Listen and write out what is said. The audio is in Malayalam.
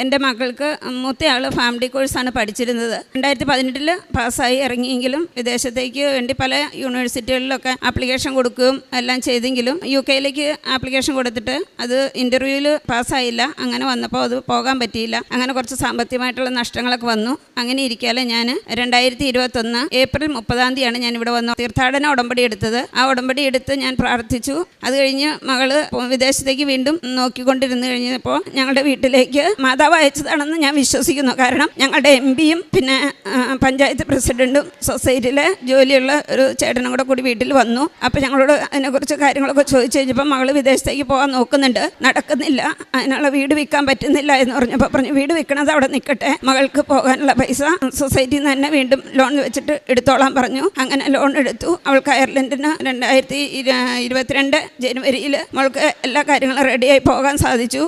എന്റെ മക്കൾക്ക് മൂത്തയാൾ ഫാമിലി കോഴ്സാണ് പഠിച്ചിരുന്നത്. രണ്ടായിരത്തി പതിനെട്ടിൽ പാസ്സായി ഇറങ്ങിയെങ്കിലും വിദേശത്തേക്ക് വേണ്ടി പല യൂണിവേഴ്സിറ്റികളിലൊക്കെ ആപ്ലിക്കേഷൻ കൊടുക്കുകയും എല്ലാം ചെയ്തെങ്കിലും യു കെയിലേക്ക് ആപ്ലിക്കേഷൻ കൊടുത്തിട്ട് അത് ഇന്റർവ്യൂവിൽ പാസ്സായില്ല. അങ്ങനെ വന്നപ്പോൾ അത് പോകാൻ പറ്റിയില്ല. അങ്ങനെ കുറച്ച് സാമ്പത്തികമായിട്ടുള്ള നഷ്ടങ്ങളൊക്കെ വന്നു. അങ്ങനെ ഇരിക്കാതെ ഞാൻ രണ്ടായിരത്തി ഇരുപത്തൊന്ന് ഏപ്രിൽ മുപ്പതാം തീയതിയാണ് ഞാൻ ഇവിടെ വന്നു തീർത്ഥാടന ഉടമ്പടി എടുത്തത്. ആ ഉടമ്പടി എടുത്ത് ഞാൻ പ്രാർത്ഥിച്ചു. അത് കഴിഞ്ഞ് മകൾ വിദേശത്തേക്ക് വീണ്ടും നോക്കിക്കൊണ്ടിരുന്നു കഴിഞ്ഞപ്പോൾ ഞങ്ങളുടെ വീട്ടിലേക്ക് മാതാവ് അയച്ചതാണെന്ന് ഞാൻ വിശ്വസിക്കുന്നു. കാരണം ഞങ്ങളുടെ എം പിയും പിന്നെ പഞ്ചായത്ത് പ്രസിഡന്റും സൊസൈറ്റിയിലെ ജോലിയുള്ള ഒരു ചേട്ടനും കൂടെ കൂടി വീട്ടിൽ വന്നു. അപ്പോൾ ഞങ്ങളോട് അതിനെക്കുറിച്ച് കാര്യങ്ങളൊക്കെ ചോദിച്ചു കഴിഞ്ഞപ്പോൾ മകൾ വിദേശത്തേക്ക് പോകാൻ നോക്കുന്നുണ്ട്. നടക്കുന്നില്ല. അതിനുള്ള വീട് വിൽക്കാൻ പറ്റുന്നില്ല എന്ന് പറഞ്ഞപ്പോൾ പറഞ്ഞു വീട് വിൽക്കണത് അവിടെ നിൽക്കട്ടെ. മകൾക്ക് പോകാനുള്ള പൈസ സൊസൈറ്റിയിൽ നിന്ന് തന്നെ വീണ്ടും ലോൺ വെച്ചിട്ട് എടുത്തോളാം പറഞ്ഞു. അങ്ങനെ ലോൺ എടുത്തു. അവൾക്ക് അയർലൻഡിന് രണ്ടായിരത്തി ഇരുപത്തിരണ്ട് ജനുവരിയിൽ മകൾക്ക് എല്ലാ കാര്യങ്ങളും റെഡിയായി പോകാൻ സാധിച്ചു.